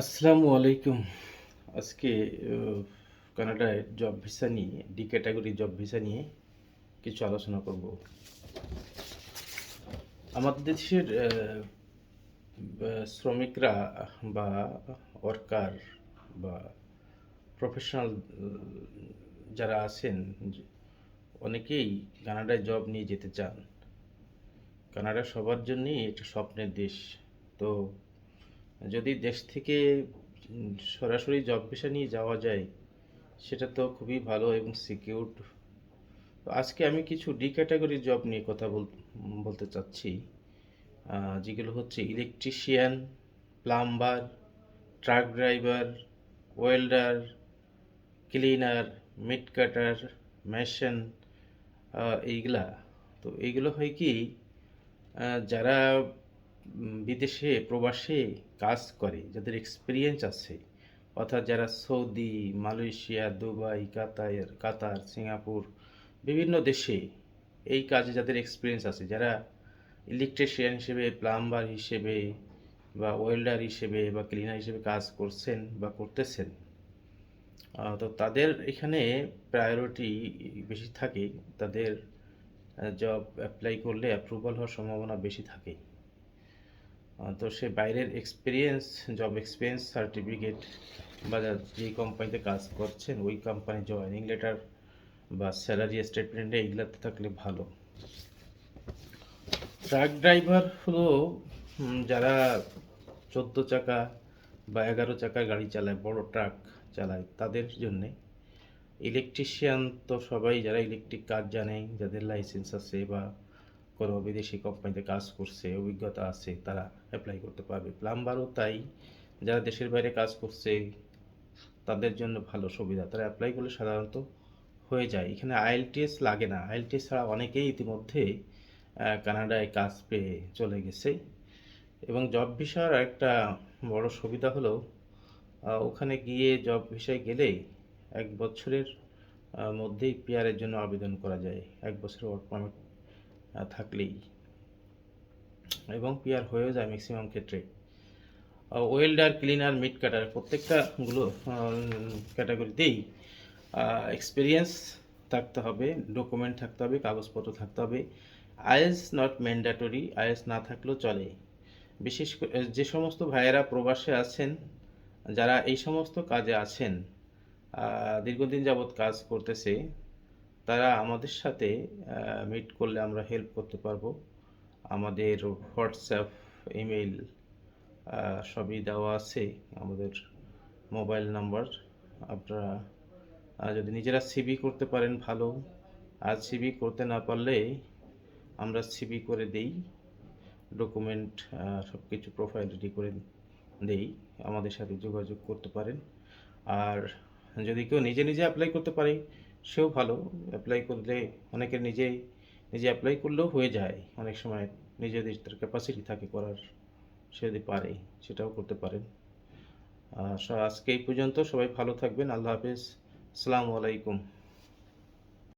আসসালামু আলাইকুম। আজকে কানাডায় জব ভিসা নিয়ে ডি ক্যাটাগরি জব ভিসা নিয়ে কিছু আলোচনা করব। আমাদের দেশের শ্রমিকরা বা ওয়ার্কার বা প্রফেশনাল যারা আছেন, অনেকেই কানাডায় জব নিয়ে যেতে চান। কানাডা সবার জন্যই এটা স্বপ্নের দেশ। তো যদি দেশ থেকে সরাসরি জব ভিসা নিয়ে যাওয়া যায়, সেটা তো খুবই ভালো এবং সিকিউর আজকে আমি কিছু ডি ক্যাটাগরির জব নিয়ে কথা বল, বলতে চাচ্ছি। যেগুলো হচ্ছে electrician plumber truck driver welder cleaner meat cutter mason এইগুলা। তো এইগুলো হয় কি যারা বিদেশে, প্রবাসে কাজ করে, যাদের এক্সপিরিয়েন্স আছে। অর্থাৎ যারা Saudi, Malaysia, Dubai, Qatar Qatar, Singapore, বিভিন্ন দেশে এই কাজে যাদের এক্সপিরিয়েন্স আছে, যারা ইলেকট্রিশিয়ান হিসেবে প্লাম্বার হিসেবে বা ওয়েল্ডার হিসেবে বা ক্লিনার হিসেবে কাজ করছেন বা করতেছেন তো তাদের এখানে প্রায়োরিটি বেশি থাকে। তাদের জব অ্যাপ্লাই করলে অ্যাপ্রুভাল হওয়ার সম্ভাবনা বেশি থাকে। তো সে বাইরের এক্সপিরিয়েন্স জব এক্সপিরিয়েন্স সার্টিফিকেট বা যেই কোম্পানিতে কাজ করছেন, ওই কোম্পানি জয়েনিং লেটার বা স্যালারি স্টেটমেন্টে এইগুলাতে থাকলে ভালো। ট্রাক ড্রাইভার হলো যারা চোদ্দ চাকা বা এগারো চাকা গাড়ি চালায়, বড় ট্রাক চালায়, তাদের জন্যে ইলেকট্রিশিয়ান তো সবাই, যারা ইলেকট্রিক কাজ জানে, যাদের লাইসেন্স আছে বা কোনো বিদেশি কোম্পানিতে কাজ করছে, অভিজ্ঞতা আছে, তারা অ্যাপ্লাই করতে পারবে। প্লাম্বারও তাই, যারা দেশের বাইরে কাজ করছে, তাদের জন্য ভালো সুবিধা। তারা অ্যাপ্লাই করলে সাধারণত হয়ে যায়। এখানে আইএলটিএস লাগে না। আইএলটিএস ছাড়া অনেকেই ইতিমধ্যে কানাডায় কাজ পেয়ে চলে গেছে। এবং জব ভিসার একটা বড় সুবিধা হলো ওখানে গিয়ে জব ভিসায় গেলে এক বছরের মধ্যেই পিয়ারের জন্য আবেদন করা যায়। এক বছরের ওয়ার্ক পারমিট থাকলেই। এবং পিয়ার হয়েও যায় ম্যাক্সিমাম ক্ষেত্রে। ওয়েল্ডার ক্লিনার মিট কাটার প্রত্যেকটা গুলো ক্যাটাগরিতেই এক্সপিরিয়েন্স থাকতে হবে ডকুমেন্ট থাকতে হবে, কাগজপত্র থাকতে হবে। আইএস নট ম্যান্ডেটরি আইএস না থাকলেও চলে। বিশেষ করে যে সমস্ত ভাইয়েরা প্রবাসে আছেন, যারা এই সমস্ত কাজে আছেন দীর্ঘদিন যাবৎ কাজ করতেছে তারা আমাদের সাথে মিট করলে আমরা হেল্প করতে পারব। আমাদের হোয়াটসঅ্যাপ ইমেল সবই দেওয়া আছে আমাদের মোবাইল নাম্বার আপনারা যদি নিজেরা সিবি করতে পারেন ভালো। আর সিবি করতে না পারলে আমরা সিবি করে দেই ডকুমেন্ট সব কিছু প্রোফাইল রেডি করে দেই, আমাদের সাথে যোগাযোগ করতে পারেন। আর যদি কেউ নিজে নিজে অ্যাপ্লাই করতে পারে সেও ভালো। অ্যাপ্লাই করলে অনেকে নিজেই, নিজে অ্যাপ্লাই করলেও হয়ে যায়। অনেক সময় নিজেদের তার ক্যাপাসিটি থাকে করার, সে যদি পারে, সেটাও করতে পারেন। আজকে এই পর্যন্ত সবাই ভালো থাকবেন। আল্লাহ হাফিজ। আসসালামু আলাইকুম।